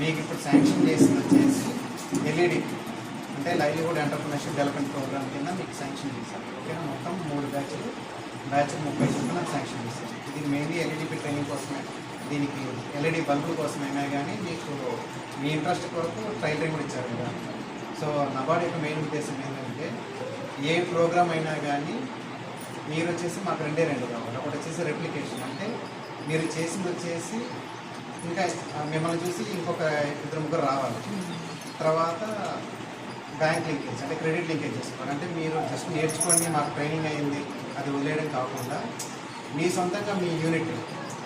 మీకు ఇప్పుడు శాంక్షన్ చేసింది వచ్చేసి ఎల్ఈడి అంటే లైవ్లీహుడ్ ఎంటర్ప్రినర్షిప్ డెవలప్మెంట్ ప్రోగ్రామ్ కింద మీకు శాంక్షన్ చేశారు. ఓకేనా మొత్తం మూడు బ్యాచ్లు బ్యాచ్ ముప్పై చొప్పున శాంక్షన్ చేశారు. ఇది మెయిన్లీ ఎల్ఈడిపి ట్రైనింగ్ కోసమే. దీనికి ఎల్ఈడి బల్బుల కోసమైనా కానీ మీకు మీ ఇంట్రెస్ట్ కొరకు ట్రైలరింగ్ కూడా ఇచ్చారు కదా. సో నబార్డ్ యొక్క మెయిన్ ఉద్దేశం ఏంటంటే ఏ ప్రోగ్రామ్ అయినా కానీ మీరు వచ్చేసి మాకు రెండే రెండు కావాలి. ఒకటి వచ్చేసి రెప్లికేషన్ అంటే మీరు చేసింది వచ్చేసి ఇంకా మిమ్మల్ని చూసి ఇంకొక ఇద్దరు ముగ్గురు రావాలి. తర్వాత బ్యాంక్ లింకేజ్ అంటే క్రెడిట్ లింకేజ్ చేసుకోవాలి అంటే మీరు జస్ట్ నేర్చుకోండి మాకు ట్రైనింగ్ అయింది అది వదిలేయడం కాకుండా మీ సొంతంగా మీ యూనిట్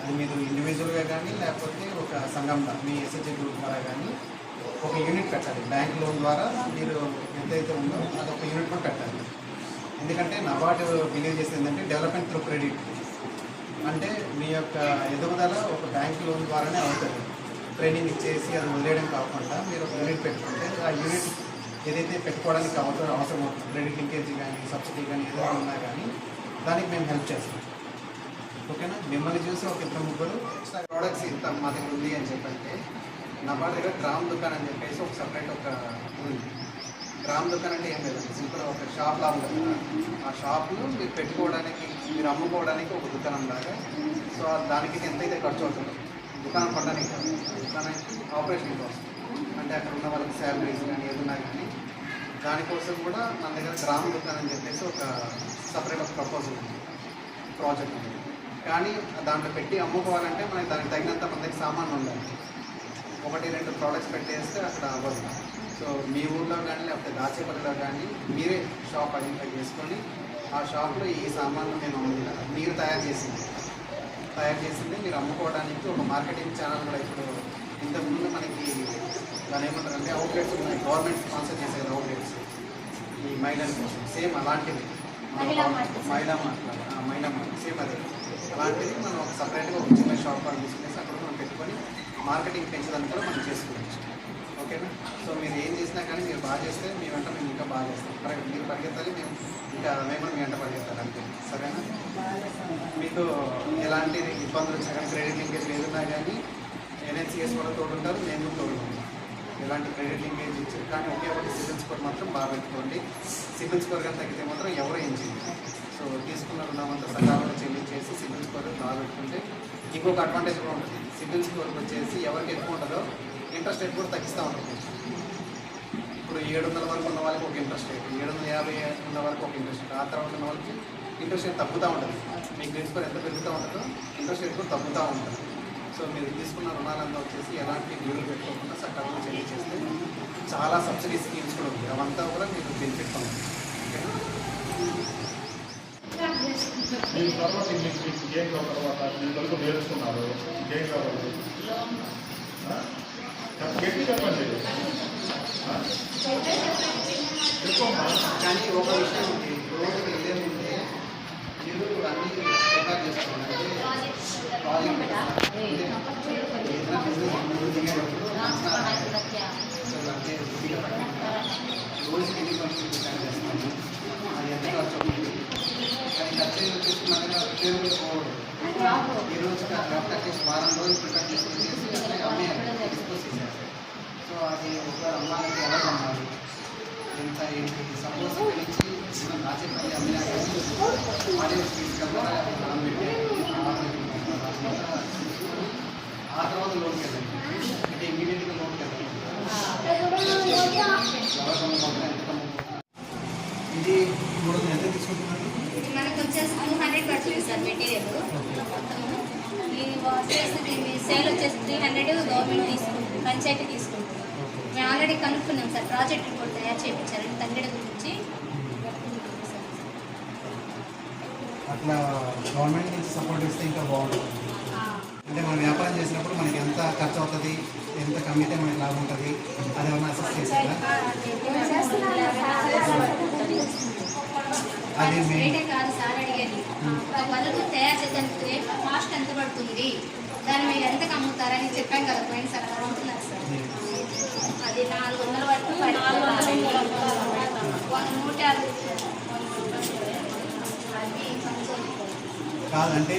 అది మీరు ఇండివిజువల్గా కానీ లేకపోతే ఒక సంఘం మీ ఎస్హెచ్ఏ గ్రూప్ ద్వారా కానీ ఒక యూనిట్ పెట్టాలి బ్యాంక్ లోన్ ద్వారా మీరు ఎంతైతే ఉందో అది ఒక యూనిట్ కూడా పెట్టాలి ఎందుకంటే నబార్డు బిలీవ్ చేసింది ఏంటంటే డెవలప్మెంట్ త్రూ క్రెడిట్. అంటే మీ యొక్క ఎదుగుదల ఒక బ్యాంక్ లోన్ ద్వారానే అవుతుంది. ట్రైనింగ్ ఇచ్చేసి అది వదిలేయడం కాకుండా మీరు ఒక యూనిట్ పెట్టుకుంటే ఆ యూనిట్ ఏదైతే పెట్టుకోవడానికి అవసరం అవసరం అవుతుంది క్రెడిట్ లింకేజ్ కానీ సబ్సిడీ కానీ ఏదైనా ఉన్నా కానీ దానికి మేము హెల్ప్ చేస్తాం. ఓకేనా? మిమ్మల్ని చూసి ఒక ఇద్దరు ముగ్గురు ప్రోడక్ట్స్ ఇంత మా దగ్గర ఉంది అని చెప్పంటే నబార్డు దగ్గర గ్రామ్ దుకాణం అని చెప్పేసి ఒక సపరేట్ ఒక ఉంది. గ్రామ్ దుకాణం అంటే ఏం లేదు సింపుల్ ఒక షాప్ లాగా ఉంటుంది ఆ షాప్లో మీరు పెట్టుకోవడానికి మీరు అమ్ముకోవడానికి ఒక దుకాణం లాగా. సో దానికి ఎంతైతే ఖర్చు అవుతుంది దుకాణం కొనడానికి దుకాణానికి ఆపరేషన్ కోసం. అంటే అక్కడ ఉన్న వాళ్ళకి శాలరీస్ కానీ ఏదన్నా కానీ దానికోసం కూడా మన దగ్గర గ్రామ దుకాణం అని చెప్పేసి ఒక సపరేట్ ఒక ప్రపోజల్ ఉంది ప్రాజెక్ట్ ఉంది. కానీ దాంట్లో పెట్టి అమ్ముకోవాలంటే మనకి దానికి తగినంత మన దగ్గర సామాన్లు ఉండాలి. ఒకటి రెండు ప్రోడక్ట్స్ పెట్టేస్తే అక్కడ అవ్వదు. సో మీ ఊర్లో కానీ లేకపోతే దాచేపల్లిలో కానీ మీరే షాప్ ఐడెంటిఫై చేసుకొని ఆ షాప్లో ఈ సామాన్లు మేము అమ్ముతున్నాం మీరు తయారు చేసింది. తయారు చేసింది మీరు అమ్ముకోవడానికి ఒక మార్కెటింగ్ ఛానల్ కూడా ఇప్పుడు ఇంతకుముందు మనకి దాని ఏమంటారు అంటే అవుట్లెట్స్ ఉన్నాయి. గవర్నమెంట్ స్పాన్సర్ చేసే కదా అవుట్లెట్స్ ఈ మహిళల కోసం. సేమ్ అలాంటివి మహిళా మార్ట్. మహిళా సేమ్ అదే. అలాంటిది మనం ఒక సపరేట్గా ఒక చిన్న షాప్ తీసుకునేసి అక్కడ మనం పెట్టుకొని మార్కెటింగ్ పెంచడానికి కూడా మనం చేసుకోవచ్చు ఓకేనా? సో మీరు ఏం చేసినా కానీ మీరు బాగా చేస్తే మీ వెంట మేము ఇంకా బాగా చేస్తాం. మీరు పరిగెత్తాలి మేము ఇంకా మేము కూడా మీ వెంట పరిగెత్తాలి అంతే. సరేనా? మీకు ఎలాంటి ఇబ్బందులు వచ్చినా కానీ క్రెడిట్ లింకేజ్ ఏదున్నా కానీ ఎన్ఎన్సిఎస్ కూడా తోడుంటారు నేను కూడా తోడుంటాను ఎలాంటి క్రెడిట్ లింకేజ్ ఇచ్చారు కానీ ఒకే ఒకటి సిబిల్ స్కోర్ మాత్రం బాగా పెట్టుకోండి. సిబిల్ స్కోర్ కానీ తగ్గితే మాత్రం ఎవరు ఏం చేయాలి సో తీసుకున్న రుణమంతా సకాలంలో చెల్లించేసి సిబిల్ స్కోర్ బాగా పెట్టుకుంటే ఇంకొక అడ్వాంటేజ్ కూడా ఉంటుంది. సిబిల్ స్కోర్ వచ్చేసి ఎవరికి ఎక్కువ ఉంటుందో ఇంట్రెస్ట్ రేట్ కూడా తగ్గిస్తూ ఉంటుంది. ఇప్పుడు ఏడు వందల వరకు ఉన్న వాళ్ళకి ఒక ఇంట్రెస్ట్ రేట్ ఏడు వందల యాభై ఉన్న వరకు ఒక ఇంట్రెస్ట్ రేట్ ఆ తర్వాత ఉన్న వాళ్ళకి ఇంట్రెస్ట్ రేట్ తగ్గుతూ ఉంటుంది. మీ క్రెడిట్ స్కోర్ ఎంత పెరుగుతూ ఉంటుందో ఇంట్రెస్ట్ రేట్ కూడా తగ్గుతూ ఉంటుంది. సో మీరు తీసుకున్న రుణాలంతా వచ్చేసి ఎలాంటి డ్యూలు పెట్టుకోకుండా సకాలంలో చెల్లించేస్తే చాలా సబ్సిడీ స్కీమ్స్ కూడా ఉంది అవంతా కూడా మీకు బెనిఫిట్ పొందండి ఓకేనా మీరు తర్వాత మీకు మీకు ఏం కావాలి తర్వాత మీ వరకు నేర్చుకున్నారు ఏం కావాలి ఆ? చెప్ప- గట్టి చెప్పండి ఆ? చెప్పమ్మా కానీ ఒక విషయం ఉంది రోజు వెళ్ళే ముందే మీరు అన్ని ప్రిపేర్ చేసుకోండి అంటే ప్రాజెక్ట్ ఏదైనా బిజినెస్ ముందు దిగేటప్పుడు అసలు అంటే కొద్దిగా రోజుకి ఎన్ని పనులు ప్రిపేర్ చేస్తాము అది ఎంత ఖర్చు అవుతుంది కానీ వచ్చేసి మన దగ్గర పోవడం ఈ రోజు కాకపోతే అట్లీస్ట్ వారం రోజులు ప్రిపేర్ చేసుకుని చేసి అట్లే డిస్పోజ్ చేసేయాలి సో అది ఎలా అమ్మాలి ఏంటి సపోజ్ పిలిచి మనం రాజపల్లి అమ్మాయి ఆడియన్స్ తీసుకెళ్తారా మనం పెట్టి ఆ తర్వాత లోన్కి వెళ్ళండి అంటే ఇమీడియట్గా లోన్కి వెళ్ళండి ఎవరు కమ్ముకుంటారు ఎంత కమ్ముకుంటారు ఇది మూడు వందలు ఎంత తీసుకుంటున్నారు మనకు వచ్చేసి హండ్రెడ్ పడుతుంది సార్ మెటీరియల్. మొత్తము. ఈ వచ్చేసి దీన్ని సేల్ వచ్చేసి త్రీ హండ్రెడ్ గవర్నమెంట్ తీసుకుంటుంది పంచాయతీ తీసుకుంటుంది. మేము ఆల్రెడీ కనుక్కున్నాం సార్ ప్రాజెక్ట్ రిపోర్ట్ తయారు చేయించారు. తండ్రి గురించి అట్లా గవర్నమెంట్ నుంచి సపోర్ట్ ఇస్తే ఇంకా బాగుంటుంది. అంటే మనం వ్యాపారం చేసినప్పుడు మనకి ఎంత ఖర్చు అవుతుంది ఎంత కమ్మితే మనకి లాభం ఉంటుంది అది ఏమన్నా అసెస్ చేసారా అది రేటే కాదు సార్ అడిగేది. ఒక బల్బు తయారు చేసేందుకు కాస్ట్ ఎంత పడుతుంది? దాన్ని మీరు ఎంతకు అమ్ముతారని చెప్పాం కదా పోయిన సార్ అలా ఉంటున్నారు సార్. అది నాలుగు వందల వరకు పడుతుంది. నూట యాభై అది కొంచెం కాదంటే